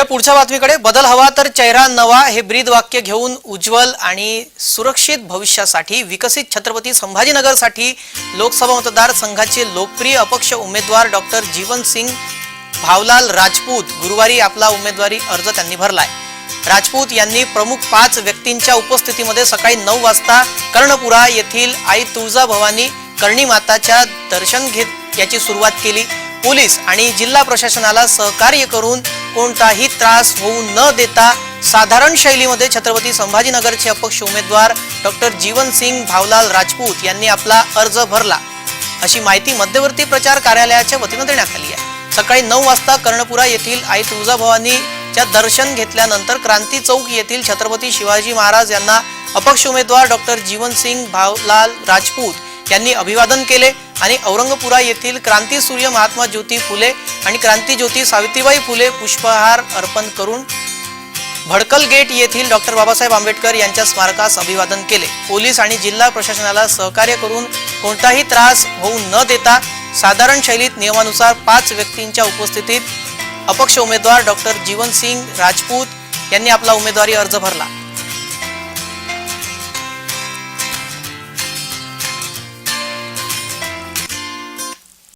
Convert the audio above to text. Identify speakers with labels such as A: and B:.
A: वळूया पुढच्या बातमीकडे बदल हवा तर चेहरा नवा हे ब्रीद वाक्य घेऊन उज्ज्वल आणि सुरक्षित भविष्यासाठी विकसित छत्रपती संभाजीनगरसाठी लोकसभा मतदारसंघाचे लोकप्रिय अपक्ष उमेदवार डॉक्टर जीवन सिंग भावलाल राजपूत गुरुवारी आपला उमेदवारी अर्ज त्यांनी भरलाय. राजपूत यांनी प्रमुख पाच व्यक्तींच्या उपस्थितीमध्ये सकाळी नऊ वाजता कर्णपुरा येथील आई तुळजाभवानी कर्णी माताच्या दर्शन घेत याची सुरुवात केली. पोलीस आणि जिल्हा प्रशासनाला सहकार्य करून कोणताही त्रास होऊ न देता साधारण शैलीमध्ये छत्रपती संभाजीनगरचे अपक्ष उमेदवार डॉक्टर जीवन सिंग भावलाल राजपूत यांनी आपला अर्ज भरला. अशी माहिती मध्यवर्ती प्रचार कार्यालयाच्या वतीनं देण्यात आली आहे. सकाळी नऊ वाजता कर्णपुरा येथील आई तुळजाभवानीच्या दर्शन घेतल्यानंतर क्रांती चौक येथील छत्रपती शिवाजी महाराज यांना अपक्ष उमेदवार डॉक्टर जीवन सिंग भावलाल राजपूत यांनी अभिवादन केले. आणि औरंगपुरा येथील क्रांती सूर्य महात्मा ज्योती फुले आणि क्रांती ज्योती सावित्रीबाई फुले पुष्पहार अर्पण करून भडकल गेट येथील डॉक्टर बाबासाहेब आंबेडकर यांच्या स्मारकास अभिवादन केले. पोलीस आणि जिल्हा प्रशासनाला सहकार्य करून कोणताही त्रास होऊ न देता साधारण शैलीत नियमानुसार पाच व्यक्तींच्या उपस्थितीत अपक्ष उमेदवार डॉक्टर जीवन सिंग राजपूत यांनी आपला उमेदवारी अर्ज भरला.